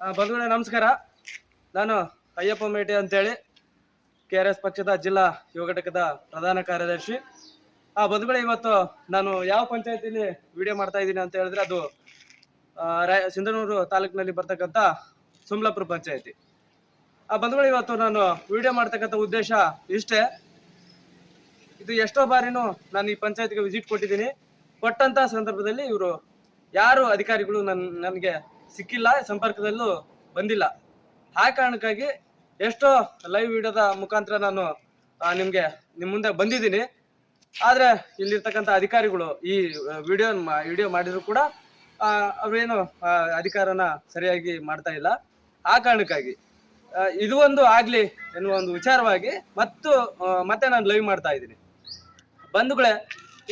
ಬಂಧುಗಳೇ, ನಮಸ್ಕಾರ. ನಾನು ಅಯ್ಯಪ್ಪ ಮೇಟಿ ಅಂತೇಳಿ, ಕೆ ಆರ್ ಎಸ್ ಪಕ್ಷದ ಜಿಲ್ಲಾ ಯುವ ಘಟಕದ ಪ್ರಧಾನ ಕಾರ್ಯದರ್ಶಿ. ಆ, ಬಂಧುಗಳೇ, ಇವತ್ತು ನಾನು ಯಾವ ಪಂಚಾಯತಿಲಿ ವಿಡಿಯೋ ಮಾಡ್ತಾ ಇದ್ದೀನಿ ಅಂತ ಹೇಳಿದ್ರೆ ಅದು ಸಿಂಧನೂರು ತಾಲೂಕಿನಲ್ಲಿ ಬರ್ತಕ್ಕಂಥ ಸುಮ್ಲಾಪುರ ಪಂಚಾಯತಿ. ಆ, ಬಂಧುಗಳು, ಇವತ್ತು ನಾನು ವಿಡಿಯೋ ಮಾಡ್ತಕ್ಕಂಥ ಉದ್ದೇಶ ಇಷ್ಟೇ. ಇದು ಎಷ್ಟೋ ಬಾರಿನೂ ನಾನು ಈ ಪಂಚಾಯತ್ಗೆ ವಿಸಿಟ್ ಕೊಟ್ಟಿದ್ದೀನಿ. ಕೊಟ್ಟಂತ ಸಂದರ್ಭದಲ್ಲಿ ಇವರು ಯಾರು ಅಧಿಕಾರಿಗಳು ನನ್, ನನಗೆ ಸಿಕ್ಕಿಲ್ಲ, ಸಂಪರ್ಕದಲ್ಲೂ ಬಂದಿಲ್ಲ. ಆ ಕಾರಣಕ್ಕಾಗಿ ಎಷ್ಟೋ ಲೈವ್ ವಿಡಿಯೋದ ಮುಖಾಂತರ ನಾನು ನಿಮಗೆ ನಿಮ್ಗೆ, ನಿಮ್ ಮುಂದೆ ಬಂದಿದ್ದೀನಿ. ಆದ್ರೆ ಇಲ್ಲಿರ್ತಕ್ಕಂಥ ಅಧಿಕಾರಿಗಳು ಈ ವಿಡಿಯೋ ವಿಡಿಯೋ ಮಾಡಿದ್ರು ಕೂಡ ಅವೇನು ಅಧಿಕಾರನ ಸರಿಯಾಗಿ ಮಾಡ್ತಾ ಇಲ್ಲ. ಆ ಕಾರಣಕ್ಕಾಗಿ ಇದು ಒಂದು ಆಗ್ಲಿ ಎನ್ನುವ ಒಂದು ವಿಚಾರವಾಗಿ ಮತ್ತು ಮತ್ತೆ ನಾನು ಲೈವ್ ಮಾಡ್ತಾ ಇದ್ದೀನಿ. ಬಂಧುಗಳೇ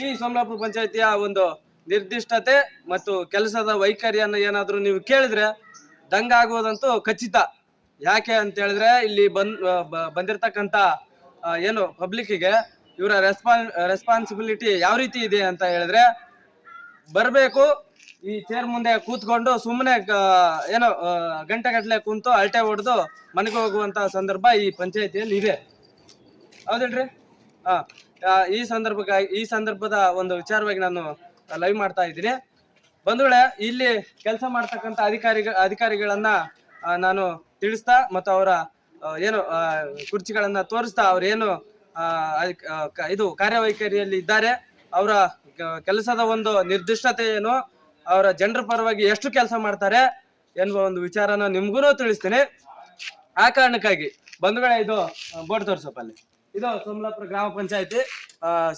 ಈ ಸೋಮಲಾಪುರ ಪಂಚಾಯತಿಯ ಒಂದು ನಿರ್ದಿಷ್ಟತೆ ಮತ್ತು ಕೆಲಸದ ವೈಖರಿಯನ್ನು ಏನಾದರೂ ನೀವು ಕೇಳಿದ್ರೆ ದಂಗ ಆಗುವುದಂತೂ ಖಚಿತ. ಯಾಕೆ ಅಂತ ಹೇಳಿದ್ರೆ ಇಲ್ಲಿ ಬಂದ್ ಬಂದಿರತಕ್ಕಂತ ಏನು ಪಬ್ಲಿಕ್ಕಿಗೆ ಇವರ ರೆಸ್ಪಾನ್ ರೆಸ್ಪಾನ್ಸಿಬಿಲಿಟಿ ಯಾವ ರೀತಿ ಇದೆ ಅಂತ ಹೇಳಿದ್ರೆ ಬರಬೇಕು, ಈ ಚೇರ್ ಮುಂದೆ ಕೂತ್ಕೊಂಡು ಸುಮ್ಮನೆ ಏನೋ ಗಂಟೆ ಗಟ್ಟಲೆ ಕುಂತು ಅಲ್ಟೆ ಹೊಡೆದು ಮನೆಗೆ ಹೋಗುವಂತ ಸಂದರ್ಭ ಈ ಪಂಚಾಯತಿಯಲ್ಲಿ ಇದೆ. ಹೌದಿಲ್ರಿ ಹಾ ಈ ಸಂದರ್ಭಕ್ಕಾಗಿ, ಈ ಸಂದರ್ಭದ ಒಂದು ವಿಚಾರವಾಗಿ ನಾನು ಲೈವ್ ಮಾಡ್ತಾ ಇದ್ದೀನಿ. ಬಂಧುಗಳೇ ಇಲ್ಲಿ ಕೆಲಸ ಮಾಡ್ತಕ್ಕಂಥ ಅಧಿಕಾರಿ ಅಧಿಕಾರಿಗಳನ್ನ ನಾನು ತಿಳಿಸ್ತಾ ಮತ್ತು ಅವರ ಏನು ಕುರ್ಚಿಗಳನ್ನ ತೋರಿಸ್ತಾ ಅವ್ರೇನು ಇದು ಕಾರ್ಯವೈಖರಿಯಲ್ಲಿ ಇದ್ದಾರೆ. ಅವರ ಕೆಲಸದ ಒಂದು ನಿರ್ದಿಷ್ಟತೆ ಏನು, ಅವರ ಜನರ ಪರವಾಗಿ ಎಷ್ಟು ಕೆಲಸ ಮಾಡ್ತಾರೆ ಎನ್ನುವ ಒಂದು ವಿಚಾರನ ನಿಮ್ಗೂ ತಿಳಿಸ್ತೀನಿ. ಆ ಕಾರಣಕ್ಕಾಗಿ ಬಂಧುಗಳೇ ಇದು ಬೋರ್ಡ್ ತೋರಿಸಪ್ಪ ಅಲ್ಲಿ ಇದು ಸೋಮಲಾಪುರ ಗ್ರಾಮ ಪಂಚಾಯತಿ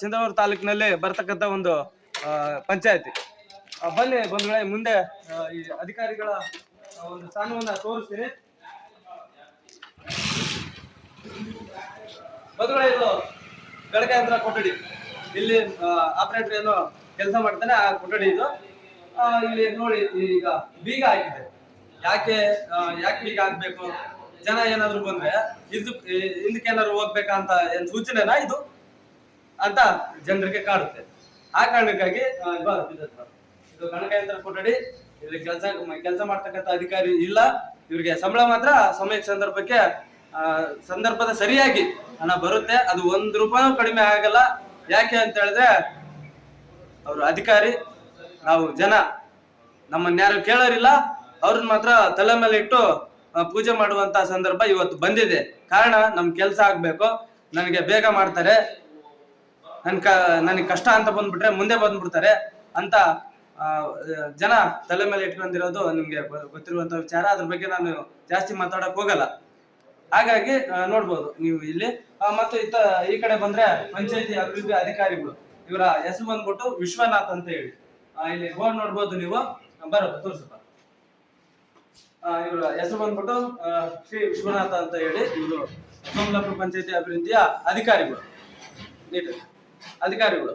ಸಿಂಧನೂರು ತಾಲೂಕಿನಲ್ಲಿ ಬರ್ತಕ್ಕಂಥ ಒಂದು ಪಂಚಾಯತಿ. ಬನ್ನಿ ಬಂಧುಗಳೇ, ಮುಂದೆ ಈ ಅಧಿಕಾರಿಗಳ ಒಂದು ಸ್ಥಾನವನ್ನ ತೋರಿಸ್ತೀನಿ. ಬಂಧುಗಳೇ, ಇದು ಗಣಕಯಂತ್ರ ಕೊಠಡಿ. ಇಲ್ಲಿ ಆಪರೇಟರ್ ಏನು ಕೆಲಸ ಮಾಡ್ತಾನೆ, ಆ ಕೊಠಡಿ ಇದು. ಇಲ್ಲಿ ನೋಡಿ, ಈಗ ಬೀಗ ಹಾಕಿದೆ. ಯಾಕೆ ಯಾಕೆ ಬೀಗ ಹಾಕ್ಬೇಕು? ಜನ ಏನಾದ್ರು ಬಂದ್ರೆ, ಇದು ಹಿಂದಕ್ಕೆ ಏನಾದ್ರು ಹೋಗ್ಬೇಕಾ ಅಂತ ಏನ್ ಸೂಚನೆನಾ ಇದು? ಅಂತ ಜನರಿಗೆ ಕಾಡುತ್ತೆ. ಆ ಕಾರಣಕ್ಕಾಗಿ ಇದು ಗಣಕಯಂತ್ರ ಕೊಠಡಿ ಇಲ್ಲಿ ಕೆಲಸ ಕೆಲಸ ಮಾಡ್ತಕ್ಕಂಥ ಅಧಿಕಾರಿ ಇಲ್ಲ. ಇವ್ರಿಗೆ ಸಂಬಳ ಮಾತ್ರ ಸಮಯಕ್ಕೆ ಸಂದರ್ಭಕ್ಕೆ ಸಂದರ್ಭದ ಸರಿಯಾಗಿ ಹಣ ಬರುತ್ತೆ. ಅದು ಒಂದ್ ರೂಪಾಯಿ ಕಡಿಮೆ ಆಗಲ್ಲ. ಯಾಕೆ ಅಂತ ಹೇಳಿದ್ರೆ, ಅವರು ಅಧಿಕಾರಿ, ನಾವು ಜನ ನಮ್ಮನ್ನ ಯಾರು ಕೇಳೋರಿಲ್ಲ. ಅವ್ರನ್ನ ಮಾತ್ರ ತಲೆ ಮೇಲೆ ಇಟ್ಟು ಪೂಜೆ ಮಾಡುವಂತ ಸಂದರ್ಭ ಇವತ್ತು ಬಂದಿದೆ. ಕಾರಣ ನಮ್ ಕೆಲ್ಸ ಆಗ್ಬೇಕು. ನನಗೆ ಬೇಗ ಮಾಡ್ತಾರೆ. ನನ್ ಕ, ನನಗೆ ಕಷ್ಟ ಅಂತ ಬಂದ್ಬಿಟ್ರೆ ಮುಂದೆ ಬಂದ್ಬಿಡ್ತಾರೆ ಅಂತ ಜನ ತಲೆ ಮೇಲೆ ಇಟ್ಕೊಂಡಿರೋದು ನಿಮ್ಗೆ ಗೊತ್ತಿರುವಂತ ವಿಚಾರ. ಅದ್ರ ಬಗ್ಗೆ ನಾನು ಜಾಸ್ತಿ ಮಾತಾಡಕ್ ಹೋಗಲ್ಲ. ಹಾಗಾಗಿ ನೋಡ್ಬೋದು ನೀವು ಇಲ್ಲಿ. ಮತ್ತು ಇತ್ತ, ಈ ಕಡೆ ಬಂದ್ರೆ ಪಂಚಾಯತಿ ಅಭಿವೃದ್ಧಿ ಅಧಿಕಾರಿಗಳು. ಇವರ ಹೆಸರು ಬಂದ್ಬಿಟ್ಟು ವಿಶ್ವನಾಥ್ ಅಂತ ಹೇಳಿ. ಇಲ್ಲಿ ಬೋರ್ಡ್ ನೋಡ್ಬೋದು ನೀವು. ಬರೋದು, ತೋರಿಸಪ್ಪ. ಇವರ ಹೆಸರು ಬಂದ್ಬಿಟ್ಟು ಶ್ರೀ ವಿಶ್ವನಾಥ ಅಂತ ಹೇಳಿ ಇವರು. ಸೋಮಲಾಪುರ ಪಂಚಾಯತಿ ಅಭಿವೃದ್ಧಿಯ ಅಧಿಕಾರಿಗಳು. ನೀಟ್. ಅಧಿಕಾರಿಗಳು.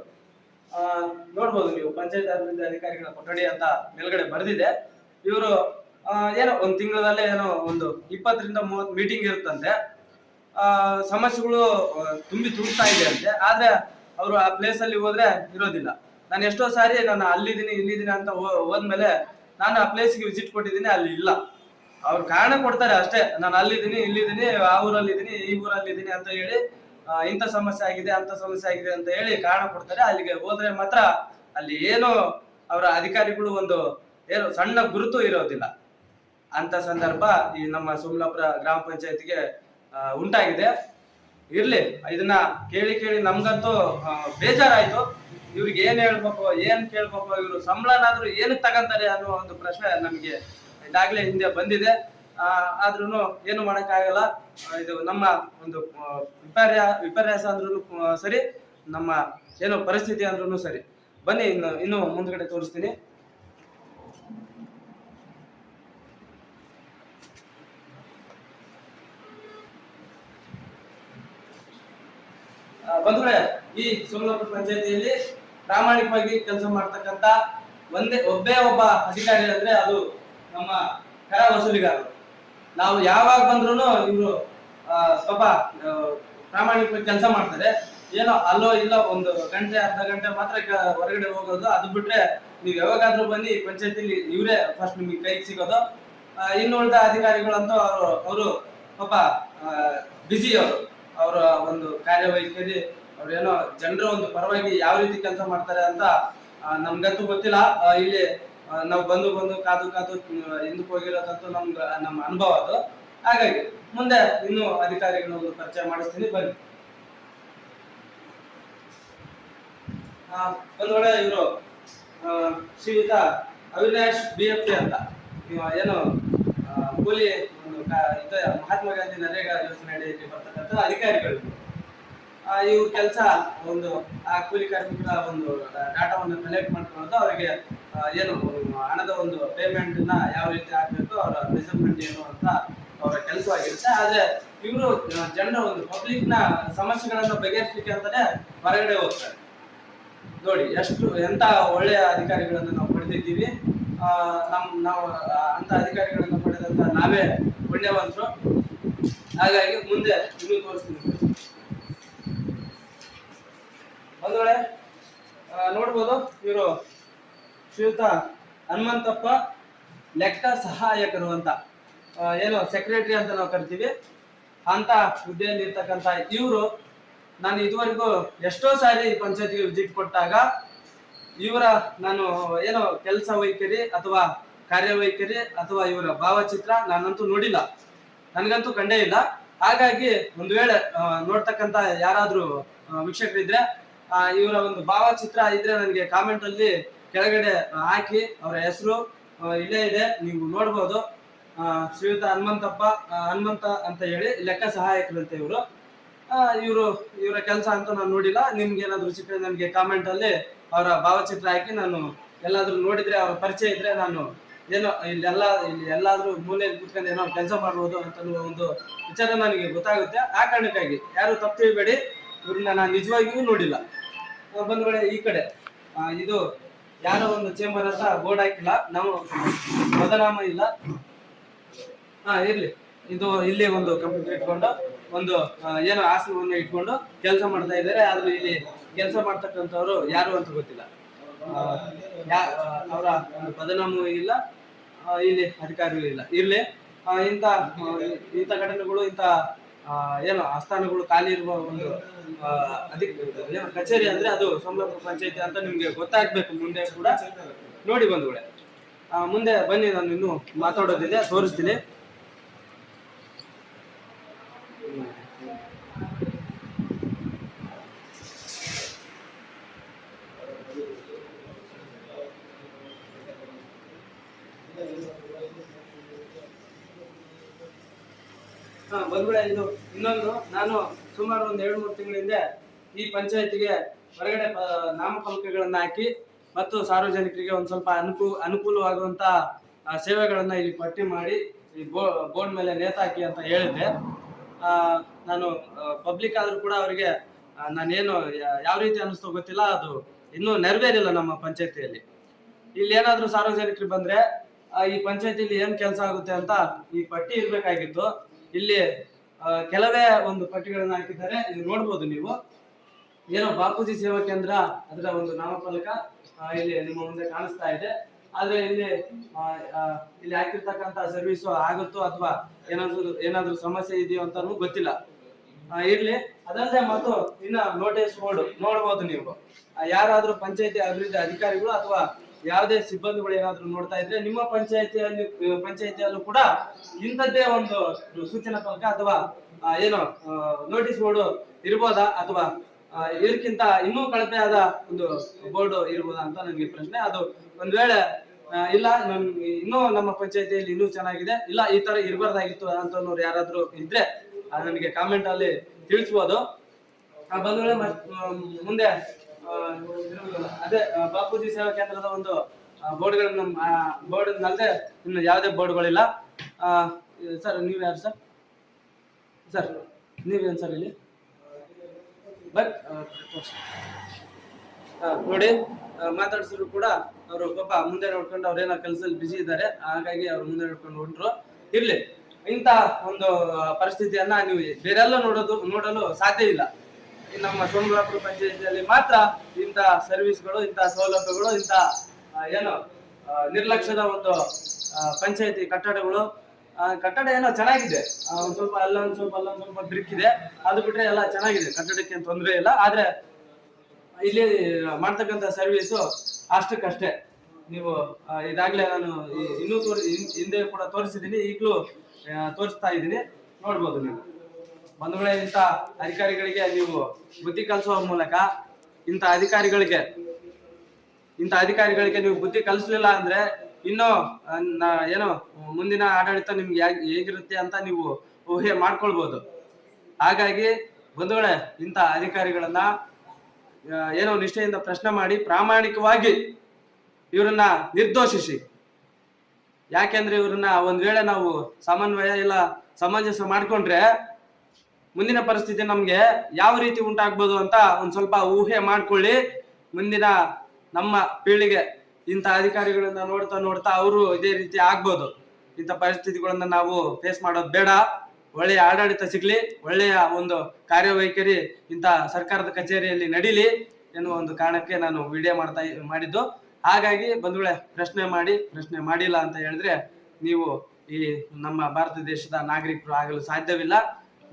ನೋಡ್ಬೋದು ನೀವು ಪಂಚಾಯತ್ ಅಭಿವೃದ್ಧಿ ಅಧಿಕಾರಿಗಳ ಕೊಠಡಿ ಅಂತ ಮೇಲ್ಗಡೆ ಬರೆದಿದೆ. ಇವರು ಏನೋ ಒಂದು ತಿಂಗಳಲ್ಲೇ ಏನೋ ಒಂದು ಇಪ್ಪತ್ತರಿಂದ ಮೂವತ್ತು ಮೀಟಿಂಗ್ ಇರುತ್ತಂತೆ. ಸಮಸ್ಯೆಗಳು ತುಂಬಿ ತುಂಬ್ತಾ ಇದೆ ಅಂತೆ ಆದ್ರೆ ಅವರು ಆ ಪ್ಲೇಸ್ ಅಲ್ಲಿ ಹೋದ್ರೆ ಇರೋದಿಲ್ಲ. ನಾನು ಎಷ್ಟೋ ಸಾರಿ ನಾನು ಅಲ್ಲಿದ್ದೀನಿ, ಇಲ್ಲಿದ್ದೀನಿ ಅಂತ ಹೋದ್ಮೇಲೆ ನಾನು ಆ ಪ್ಲೇಸ್ಗೆ ವಿಸಿಟ್ ಕೊಟ್ಟಿದ್ದೀನಿ, ಅಲ್ಲಿ ಇಲ್ಲ. ಅವ್ರು ಕಾರಣ ಕೊಡ್ತಾರೆ ಅಷ್ಟೇ. ನಾನು ಅಲ್ಲಿದ್ದೀನಿ, ಇಲ್ಲಿದ್ದೀನಿ, ಆ ಊರಲ್ಲಿ ಇದ್ದೀನಿ ಈ ಊರಲ್ಲಿ ಇದ್ದೀನಿ ಅಂತ ಹೇಳಿ ಇಂಥ ಸಮಸ್ಯೆ ಆಗಿದೆ ಅಂತ ಸಮಸ್ಯೆ ಆಗಿದೆ ಅಂತ ಹೇಳಿ ಕಾರಣ ಕೊಡ್ತಾರೆ. ಅಲ್ಲಿಗೆ ಹೋದ್ರೆ ಮಾತ್ರ ಅಲ್ಲಿ ಏನು ಅವರ ಅಧಿಕಾರಿಗಳು ಒಂದು ಏನು ಸಣ್ಣ ಗುರುತು ಇರೋದಿಲ್ಲ. ಅಂತ ಸಂದರ್ಭ ಈ ನಮ್ಮ ಸೋಮಲಾಪುರ ಗ್ರಾಮ ಪಂಚಾಯತಿಗೆ ಉಂಟಾಗಿದೆ. ಇರ್ಲಿ, ಇದನ್ನ ಕೇಳಿ ಕೇಳಿ ನಮ್ಗಂತೂ ಬೇಜಾರಾಯ್ತು. ಇವ್ರಿಗೆ ಏನ್ ಹೇಳ್ಬೇಕು, ಏನ್ ಕೇಳ್ಬೇಕು, ಇವರು ಸಂಬಳನಾದ್ರೂ ಏನಕ್ಕೆ ತಗಂತಾರೆ ಅನ್ನೋ ಒಂದು ಪ್ರಶ್ನೆ ನಮ್ಗೆ ಇದಾಗ್ಲೇ ಹಿಂದೆ ಬಂದಿದೆ. ಆ, ಆದ್ರೂನು ಏನು ಮಾಡಕ್ಕಾಗಲ್ಲ. ಇದು ನಮ್ಮ ಒಂದು ವಿಪರ್ಯ ವಿಪರ್ಯಾಸ ಅಂದ್ರೂ ಸರಿ ನಮ್ಮ ಏನು ಪರಿಸ್ಥಿತಿ ಅಂದ್ರೂ ಸರಿ. ಬನ್ನಿ ಇನ್ನು ಇನ್ನು ಮುಂದ್ಗಡೆ ತೋರಿಸ್ತೀನಿ. ಬಂಧುಗಳೇ ಈ ಸೋಮಲಾಪುರ ಪಂಚಾಯತಿಯಲ್ಲಿ ಪ್ರಾಮಾಣಿಕವಾಗಿ ಕೆಲಸ ಮಾಡ್ತಕ್ಕಂತ ಒಂದೇ ಒಬ್ಬೇ ಒಬ್ಬ ಅಧಿಕಾರಿ ಅಂದ್ರೆ ಅದು ನಮ್ಮ ಕರ ವಸೂಲಿಗಾರರು ನಾವು ಯಾವಾಗ ಬಂದ್ರು ಇವರು ಸ್ವಲ್ಪ ಪ್ರಾಮಾಣಿಕ ಕೆಲಸ ಮಾಡ್ತಾರೆ. ಏನೋ ಅಲ್ಲೋ ಇಲ್ಲ ಒಂದು ಗಂಟೆ, ಅರ್ಧ ಗಂಟೆ ಮಾತ್ರ ಹೊರಗಡೆ ಹೋಗೋದು, ಅದು ಬಿಟ್ರೆ ನೀವು ಯಾವಾಗಾದ್ರೂ ಬನ್ನಿ ಪಂಚಾಯತಿಲಿ, ಇವರೇ ಫಸ್ಟ್ ನಿಮಗೆ ಕೈಗೆ ಸಿಗೋದು. ಇನ್ನು ಉಳಿದ ಅಧಿಕಾರಿಗಳಂತೂ ಅವರು ಅವರು ಸ್ವಲ್ಪ ಬಿಸಿ ಅವರು. ಅವರ ಒಂದು ಕಾರ್ಯವೈಖರಿ, ಅವ್ರೇನೋ ಜನರ ಒಂದು ಪರವಾಗಿ ಯಾವ ರೀತಿ ಕೆಲಸ ಮಾಡ್ತಾರೆ ಅಂತ ನಮ್ಗಂತೂ ಗೊತ್ತಿಲ್ಲ. ಇಲ್ಲಿ ನಾವು ಬಂದು ಬಂದು ಕಾದು ಕಾದು ಹಿಂದಕ್ಕೆ ಹೋಗಿರೋದಂತೂ ನಮ್ಗ ನಮ್ಮ ಅನುಭವ ಅದು. ಹಾಗಾಗಿ, ಮುಂದೆ ಇನ್ನು ಅಧಿಕಾರಿಗಳ ಒಂದು ಪರಿಚಯ ಮಾಡಿಸ್ತೀನಿ, ಬನ್ನಿ. ಒಂದು ವೇಳೆ ಇವರು ಶ್ರೀಯುತ ಅವಿನಾಶ್ ಬಿ ಎಫ್ ಟಿ ಅಂತ. ಏನು ಕೂಲಿ ಒಂದು ಮಹಾತ್ಮ ಗಾಂಧಿ ನರೇಗಾ ಯೋಜನೆ ಅಡಿಯಲ್ಲಿ ಬರ್ತಕ್ಕಂಥ ಅಧಿಕಾರಿಗಳು. ಇವ್ರ ಕೆಲಸ ಒಂದು, ಆ ಕೂಲಿ ಕಾರ್ಮಿಕರ ಒಂದು ಡಾಟಾವನ್ನು ಕಲೆಕ್ಟ್ ಮಾಡ್ಕೊಳ್ಳೋದು ಅವರಿಗೆ ಏನು, ಹಣದ ಒಂದು ಪೇಮೆಂಟ್ನ ಯಾವ ರೀತಿ ಆಗ್ಬೇಕು ಅವರ ಮೆಸರ್ಮೆಂಟ್ ಏನು ಅಂತ ಅವರ ಕೆಲಸವಾಗಿರುತ್ತೆ. ಆದ್ರೆ ಇವರು ಜನರ ಒಂದು ಪಬ್ಲಿಕ್ನ ಸಮಸ್ಯೆಗಳನ್ನ ಬಗೆಹರಿಸಲಿಕ್ಕೆ ಅಂತಾನೆ ಹೊರಗಡೆ ಹೋಗ್ತಾರೆ. ನೋಡಿ, ಎಷ್ಟು, ಎಂತ ಒಳ್ಳೆಯ ಅಧಿಕಾರಿಗಳನ್ನು ನಾವು ಪಡೆದಿದ್ದೀವಿ. ನಮ್, ನಾವು ಅಂತ ಅಧಿಕಾರಿಗಳನ್ನು ಪಡೆದಂತ ನಾವೇ ಪುಣ್ಯವಂತರು. ಹಾಗಾಗಿ ಮುಂದೆ ಇನ್ನೂ ತೋರಿಸ್ತೀನಿ ಒಂದು ವೇಳೆ ನೋಡ್ಬೋದು ಇವರು. ಶ್ರೀಯುತ ಹನುಮಂತಪ್ಪ ಲೆಕ್ಕ ಸಹಾಯಕರು ಅಂತ. ಏನು ಸೆಕ್ರೆಟರಿ ಅಂತ ನಾವು ಕರಿತೀವಿ. ಅಂತ ಹುದ್ದೆಯಲ್ಲಿ ಇರ್ತಕ್ಕಂಥ ಇವರು ನಾನು ಇದುವರೆಗೂ ಎಷ್ಟೋ ಸಾರಿ ಪಂಚಾಯತ್ಗೆ ವಿಸಿಟ್ ಕೊಟ್ಟಾಗ ಇವರ ನಾನು, ಏನು, ಕೆಲಸ ವೈಖರಿ ಅಥವಾ ಕಾರ್ಯವೈಖರಿ ಅಥವಾ ಇವರ ಭಾವಚಿತ್ರ ನಾನಂತೂ ನೋಡಿಲ್ಲ. ನನಗಂತೂ ಕಂಡೇ ಇಲ್ಲ. ಹಾಗಾಗಿ ಒಂದು ವೇಳೆ ನೋಡ್ತಕ್ಕಂಥ ಯಾರಾದರೂ ವೀಕ್ಷಕರಿದ್ರೆ ಇವರ ಒಂದು ಭಾವಚಿತ್ರ ಇದ್ರೆ ನನಗೆ ಕಾಮೆಂಟ್ ಅಲ್ಲಿ ಕೆಳಗಡೆ ಹಾಕಿ ಅವರ ಹೆಸರು ಇಲ್ಲೇ ಇದೆ, ನೀವು ನೋಡ್ಬೋದು. ಶ್ರೀಯುತ ಹನುಮಂತಪ್ಪ ಹನುಮಂತ ಅಂತ ಹೇಳಿ ಲೆಕ್ಕ ಸಹಾಯಕರಂತೆ ಇವರು. ಇವರು, ಇವರ ಕೆಲಸ ಅಂತ ನಾನು ನೋಡಿಲ್ಲ. ನಿಮ್ಗೆ ಏನಾದ್ರು ಸಿಕ್ಕರೆ ನನಗೆ ಕಾಮೆಂಟ್ ಅಲ್ಲಿ ಅವರ ಭಾವಚಿತ್ರ ಹಾಕಿ ನಾನು ಎಲ್ಲಾದ್ರೂ ನೋಡಿದ್ರೆ, ಅವರ ಪರಿಚಯ ಇದ್ರೆ ನಾನು ಏನೋ ಇಲ್ಲೆಲ್ಲ ಇಲ್ಲಿ ಎಲ್ಲಾದ್ರೂ ಮೂಲೆಯಲ್ಲಿ ಕೂತ್ಕೊಂಡು ಏನೋ ಕೆಲಸ ಮಾಡ್ಬೋದು ಅಂತ ಒಂದು ವಿಚಾರ ನನಗೆ ಗೊತ್ತಾಗುತ್ತೆ. ಆ ಕಾರಣಕ್ಕಾಗಿ ಯಾರು ತಪ್ಪು ತಿಳಿಬೇಡಿ. ಇವ್ರನ್ನ ನಾನು ನಿಜವಾಗಿಯೂ ನೋಡಿಲ್ಲ. ಬಂದ್ಬೇಡ ಬಂದ್ ಈ ಕಡೆ. ಇದು ಯಾರೋ ಒಂದು ಚೇಂಬರ್ ಅಂತ ಬೋರ್ಡ್ ಹಾಕಿಲ್ಲ, ನಾವು ಬದನಾಮ ಇಲ್ಲ. ಹಾ, ಇರ್ಲಿ. ಇದು ಇಲ್ಲಿ ಒಂದು ಕಂಪ್ಯೂಟರ್ ಇಟ್ಕೊಂಡು, ಒಂದು ಏನೋ ಆಸನವನ್ನು ಇಟ್ಕೊಂಡು ಕೆಲಸ ಮಾಡ್ತಾ ಇದ್ದಾರೆ. ಆದ್ರೂ ಇಲ್ಲಿ ಕೆಲಸ ಮಾಡ್ತಕ್ಕಂಥವ್ರು ಯಾರು ಅಂತ ಗೊತ್ತಿಲ್ಲ. ಅವರ ಒಂದು ಬದನಾಮೂ ಇಲ್ಲ. ಇಲ್ಲಿ ಅಧಿಕಾರಿಗಳು ಇಲ್ಲ. ಇರ್ಲಿ. ಇಂಥ ಇಂಥ ಘಟನೆಗಳು, ಇಂಥ ಏನು ಆಸ್ಥಾನಗಳು ಖಾಲಿ ಇರುವ ಒಂದು ಅಧಿಕ, ಏನು ಕಚೇರಿ ಅಂದ್ರೆ ಅದು ಸೋಮಲಾಪುರ ಪಂಚಾಯತಿ ಅಂತ ನಿಮ್ಗೆ ಗೊತ್ತಾಗ್ಬೇಕು. ಮುಂದೆ ಕೂಡ ನೋಡಿ ಬಂಧುಗಳೇ ಮುಂದೆ ಬನ್ನಿ, ನಾನು ಇನ್ನು ಮಾತಾಡೋದಿದೆ, ತೋರಿಸ್ತೀನಿ. ಬಂದ್ಬಿಡ, ಇದು ಇನ್ನೊಂದು. ನಾನು ಸುಮಾರು ಒಂದು ಎರಡು ಮೂರು ತಿಂಗಳ ಹಿಂದೆ ಈ ಪಂಚಾಯತಿಗೆ ಹೊರಗಡೆ ನಾಮಫಲಕಗಳನ್ನು ಹಾಕಿ ಮತ್ತು ಸಾರ್ವಜನಿಕರಿಗೆ ಒಂದು ಸ್ವಲ್ಪ ಅನುಕೂ, ಅನುಕೂಲವಾಗುವಂತ ಸೇವೆಗಳನ್ನ ಇಲ್ಲಿ ಪಟ್ಟಿ ಮಾಡಿ ಈ ಬೋರ್ಡ್ ಮೇಲೆ ನೇತಾಕಿ ಅಂತ ಹೇಳಿದ್ದೆ. ನಾನು ಪಬ್ಲಿಕ್ ಆದ್ರೂ ಕೂಡ ಅವರಿಗೆ ನಾನೇನು ಯಾವ ರೀತಿ ಅನಿಸ್ತೋ ಗೊತ್ತಿಲ್ಲ, ಅದು ಇನ್ನೂ ನೆರವೇರಿಲ್ಲ ನಮ್ಮ ಪಂಚಾಯತಿಯಲ್ಲಿ. ಇಲ್ಲಿ ಏನಾದ್ರೂ ಸಾರ್ವಜನಿಕರು ಬಂದ್ರೆ ಈ ಪಂಚಾಯತಿಲಿ ಏನ್ ಕೆಲಸ ಆಗುತ್ತೆ ಅಂತ ಈ ಪಟ್ಟಿ ಇರ್ಬೇಕಾಗಿತ್ತು. ಇಲ್ಲಿ ಕೆಲವೇ ಒಂದು ಪಟ್ಟಿಗಳನ್ನು ಹಾಕಿದ್ದಾರೆ. ಇದು ನೋಡ್ಬೋದು ನೀವು. ಏನೋ ಬಾಪೂಜಿ ಸೇವಾ ಕೇಂದ್ರ ಅದರ ಒಂದು ನಾಮಫಲಕ ಇಲ್ಲಿ ನಿಮ್ಮ ಮುಂದೆ ಕಾಣಿಸ್ತಾ ಇದೆ. ಆದ್ರೆ ಇಲ್ಲಿ ಇಲ್ಲಿ ಹಾಕಿರ್ತಕ್ಕಂತ ಸರ್ವಿಸ್ ಆಗುತ್ತೋ ಅಥವಾ ಏನಾದ್ರು ಏನಾದ್ರು ಸಮಸ್ಯೆ ಇದೆಯೋ ಅಂತಾನು ಗೊತ್ತಿಲ್ಲ. ಇರ್ಲಿ. ಅದಲ್ಲದೆ ಮತ್ತು ಇನ್ನ ನೋಟಿಸ್ ಬೋರ್ಡ್ ನೋಡ್ಬೋದು ನೀವು. ಯಾರಾದ್ರೂ ಪಂಚಾಯತಿ ಅಭಿವೃದ್ಧಿ ಅಧಿಕಾರಿಗಳು ಅಥವಾ ಯಾವುದೇ ಸಿಬ್ಬಂದಿಗಳು ಏನಾದರೂ ನೋಡ್ತಾ ಇದ್ರೆ ನಿಮ್ಮ ಪಂಚಾಯತಿಯಲ್ಲಿ ಪಂಚಾಯತಿಯಲ್ಲೂ ಕೂಡ ಇಂಥದ್ದೇ ಒಂದು ಸೂಚನಾ ಫಲಕ ಅಥವಾ ಏನು ನೋಟಿಸ್ ಬೋರ್ಡ್ ಇರ್ಬೋದಾ ಅಥವಾ ಇದಕ್ಕಿಂತ ಇನ್ನೂ ಕಳಪೆಯಾದ ಒಂದು ಬೋರ್ಡ್ ಇರ್ಬೋದಾ ಅಂತ ನನಗೆ ಪ್ರಶ್ನೆ. ಅದು ಒಂದ್ ವೇಳೆ ಇಲ್ಲ ನಮ್ ಇನ್ನೂ ನಮ್ಮ ಪಂಚಾಯತಿಯಲ್ಲಿ ಇನ್ನೂ ಚೆನ್ನಾಗಿದೆ ಇಲ್ಲ ಈ ತರ ಇರಬಾರ್ದಾಗಿತ್ತು ಅಂತ ಯಾರಾದ್ರೂ ಇದ್ರೆ ನನಗೆ ಕಾಮೆಂಟ್ ಅಲ್ಲಿ ತಿಳಿಸ್ಬೋದು. ಆ, ಮತ್- ಮುಂದೆ ಬಾಪೂಜಿ ಸೇವಾ ಕೇಂದ್ರದ ಒಂದು ಬೋರ್ಡ್ಗಳನ್ನ ಬೋರ್ಡ್ ಅಲ್ಲದೆ ಇನ್ನು ಯಾವುದೇ ಬೋರ್ಡ್ಗಳಿಲ್ಲ. ಸರ್, ನೀವು ಯಾರು ಸರ್? ಸರ್, ನೀವೇನು ಸರ್ ಇಲ್ಲಿ? ನೋಡಿ ಮಾತಾಡಿಸಿದ್ರು ಕೂಡ ಅವರು ಪಾಪ ಮುಂದೆ ನೋಡ್ಕೊಂಡು ಅವ್ರೇನೋ ಕೆಲಸದಲ್ಲಿ ಬಿಜಿ ಇದ್ದಾರೆ. ಹಾಗಾಗಿ ಅವ್ರು ಮುಂದೆ ನೋಡ್ಕೊಂಡು ಹೊಂಟ್ರು. ಇರ್ಲಿ ಇಂಥ ಒಂದು ಪರಿಸ್ಥಿತಿಯನ್ನ ನೀವು ಬೇರೆಲ್ಲ ನೋಡೋದು, ನೋಡಲು ಸಾಧ್ಯ ಇಲ್ಲ. ನಮ್ಮ ಸೋಮಲಾಪುರ ಪಂಚಾಯತಿಯಲ್ಲಿ ಮಾತ್ರ ಇಂಥ ಸರ್ವಿಸ್ಗಳು, ಇಂಥ ಸೌಲಭ್ಯಗಳು, ಇಂಥ ಏನು ನಿರ್ಲಕ್ಷ್ಯದ ಒಂದು ಪಂಚಾಯತಿ ಕಟ್ಟಡಗಳು. ಕಟ್ಟಡ ಏನೋ ಚೆನ್ನಾಗಿದೆ. ಒಂದ್ ಸ್ವಲ್ಪ ಅಲ್ಲೊಂದು ಸ್ವಲ್ಪ, ಅಲ್ಲೊಂದ್ ಸ್ವಲ್ಪ ಬ್ರಿಕ್ ಇದೆ. ಅದು ಬಿಟ್ರೆ ಎಲ್ಲ ಚೆನ್ನಾಗಿದೆ. ಕಟ್ಟಡಕ್ಕೆ ತೊಂದರೆ ಇಲ್ಲ. ಆದ್ರೆ ಇಲ್ಲಿ ಮಾಡ್ತಕ್ಕಂಥ ಸರ್ವಿಸು ಅಷ್ಟಕ್ಕಷ್ಟೇ. ನೀವು ಇದಾಗ್ಲೇ ನಾನು ಇನ್ನೂ ತೋರಿಸಿ ಹಿಂದೆ ಕೂಡ ತೋರಿಸಿದ್ದೀನಿ ಈಗಲೂ ತೋರಿಸ್ತಾ ಇದ್ದೀನಿ. ನೋಡ್ಬೋದು ನೀವು. ವೇಳೆ ಇಂಥ ಅಧಿಕಾರಿಗಳಿಗೆ ನೀವು ಬುದ್ಧಿ ಕಲಿಸುವ ಮೂಲಕ ಇಂಥ ಅಧಿಕಾರಿಗಳಿಗೆ ಇಂಥ ಅಧಿಕಾರಿಗಳಿಗೆ ನೀವು ಬುದ್ಧಿ ಕಲಿಸ್ಲಿಲ್ಲ ಅಂದ್ರೆ ಇನ್ನು ಏನು, ಮುಂದಿನ ಆಡಳಿತ ನಿಮ್ಗೆ ಹೇಗಿರುತ್ತೆ ಅಂತ ನೀವು ಊಹೆ ಮಾಡ್ಕೊಳ್ಬಹುದು ಹಾಗಾಗಿ ಬಂಧುಗಳೇ, ಇಂಥ ಅಧಿಕಾರಿಗಳನ್ನ ಏನೋ ನಿಷ್ಠೆಯಿಂದ ಪ್ರಶ್ನೆ ಮಾಡಿ ಪ್ರಾಮಾಣಿಕವಾಗಿ ಇವರನ್ನ ನಿರ್ದೋಷಿಸಿ. ಯಾಕೆಂದ್ರೆ ಇವ್ರನ್ನ ಒಂದ್ ವೇಳೆ ನಾವು ಸಮನ್ವಯ ಇಲ್ಲ, ಸಮಂಜಸ ಮಾಡ್ಕೊಂಡ್ರೆ ಮುಂದಿನ ಪರಿಸ್ಥಿತಿ ನಮ್ಗೆ ಯಾವ ರೀತಿ ಉಂಟಾಗ್ಬೋದು ಅಂತ ಒಂದ್ ಸ್ವಲ್ಪ ಊಹೆ ಮಾಡ್ಕೊಳ್ಳಿ. ಮುಂದಿನ ನಮ್ಮ ಪೀಳಿಗೆ ಇಂಥ ಅಧಿಕಾರಿಗಳನ್ನ ನೋಡ್ತಾ ನೋಡ್ತಾ ಅವರು ಇದೇ ರೀತಿ ಆಗ್ಬೋದು. ಇಂಥ ಪರಿಸ್ಥಿತಿಗಳನ್ನ ನಾವು ಫೇಸ್ ಮಾಡೋದು ಬೇಡ. ಒಳ್ಳೆಯ ಆಡಳಿತ ಸಿಗ್ಲಿ, ಒಳ್ಳೆಯ ಒಂದು ಕಾರ್ಯವೈಖರಿ ಇಂಥ ಸರ್ಕಾರದ ಕಚೇರಿಯಲ್ಲಿ ನಡೀಲಿ ಎನ್ನುವ ಒಂದು ಕಾರಣಕ್ಕೆ ನಾನು ವಿಡಿಯೋ ಮಾಡ್ತಾ ಮಾಡಿದ್ದು. ಹಾಗಾಗಿ ಬಂಧುಗಳೇ, ಪ್ರಶ್ನೆ ಮಾಡಿ, ಪ್ರಶ್ನೆ ಮಾಡಿಲ್ಲ ಅಂತ ಹೇಳಿದ್ರೆ ನೀವು ಈ ನಮ್ಮ ಭಾರತ ದೇಶದ ನಾಗರಿಕರು ಆಗಲು ಸಾಧ್ಯವಿಲ್ಲ.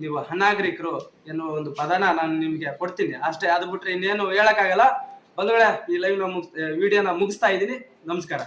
ನೀವು ಅನಾಗರಿಕರು ಎನ್ನುವ ಒಂದು ಪದನ ನಾನು ನಿಮಗೆ ಕೊಡ್ತೀನಿ. ಅಷ್ಟೇ ಅದು ಬಿಟ್ರೆ ಇನ್ನೇನು ಹೇಳಕ್ಕಾಗಲ್ಲ. ವೇಳೆ ಈ ಲೈವ್ನ ವಿಡಿಯೋನ ಮುಗಿಸ್ತಾ ಇದ್ದೀನಿ. ನಮಸ್ಕಾರ.